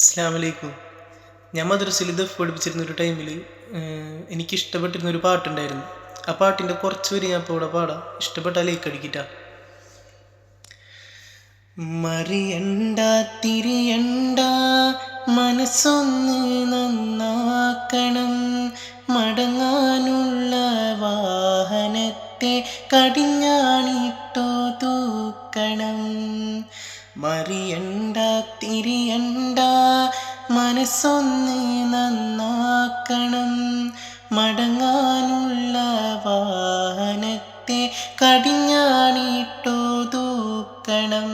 അസ്സാം വലൈക്കും ഞാൻ മദ്രസിൽ ദഫ് പഠിപ്പിച്ചിരുന്ന ഒരു ടൈമിൽ എനിക്ക് ഇഷ്ടപ്പെട്ടിരുന്ന ഒരു പാട്ടുണ്ടായിരുന്നു. ആ പാട്ടിന്റെ കുറച്ച് വരി ഞാൻ ഇപ്പോൾ ഇവിടെ പാടാം. ഇഷ്ടപ്പെട്ടാൽ ലൈക്ക് അടിക്കിട്ട. മറിയണ്ട തിരിയണ്ട മനസ്സൊന്ന് നന്നാക്കണം. മടങ്ങാനുള്ള വാഹനത്തെ കടിഞ്ഞാണിട്ടോ തൂക്കണം. മറിയണ്ട തിരിയണ്ട മനസ്സൊന്ന് നന്നാക്കണം. മടങ്ങാനുള്ള വാഹനത്തെ കടിഞ്ഞാണിട്ടോ തൂക്കണം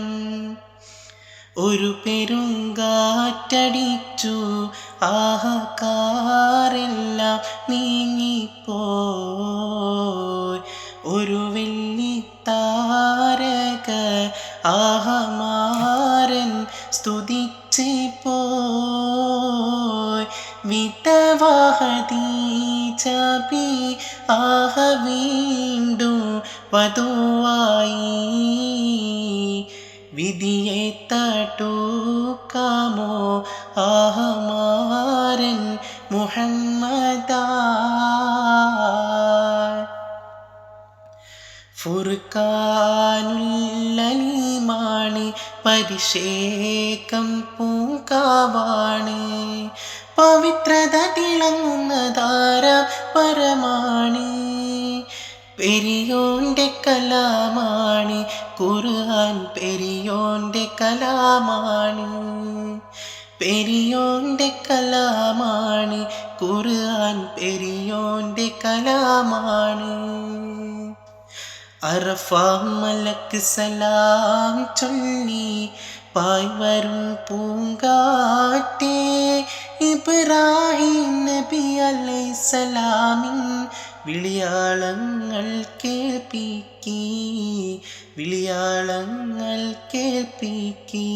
ഒരു പെരുങ്കാറ്റടിച്ചു. ആഹക്കാരെല്ലാം നീങ്ങിപ്പോയി പോയി വിധവാഹതീചാപി ആഹ വീണ്ടും വധുവായി. വിധിയെ തട്ടൂക്കാമോ ആഹമാരൻ മുഹമ്മദാ ഫുർക്കാനുല്ലലിമാണ് പരിശേഖം പൂങ്കാവാണ്. പവിത്രത തിളങ്ങുന്ന താര പരമാണ്. പെരിയോന്റെ കലാമാണ് കുറുഹാൻ പെരിയോന്റെ കലാമാണ്. പെരിയോന്റെ കലാമാണ് കുറുഹാൻ പെരിയോന്റെ കലാമാണ്. അറഫ മലക്ക് സലാം ചൊല്ലി പായ് വരും പൂങ്കാറ്റേ. ഇബ്രാഹിം നബി അലൈസലാമിൻ വിളിയാളങ്ങൾ കേൾപ്പിക്കി വിളിയാളങ്ങൾ കേൾപ്പിക്കി.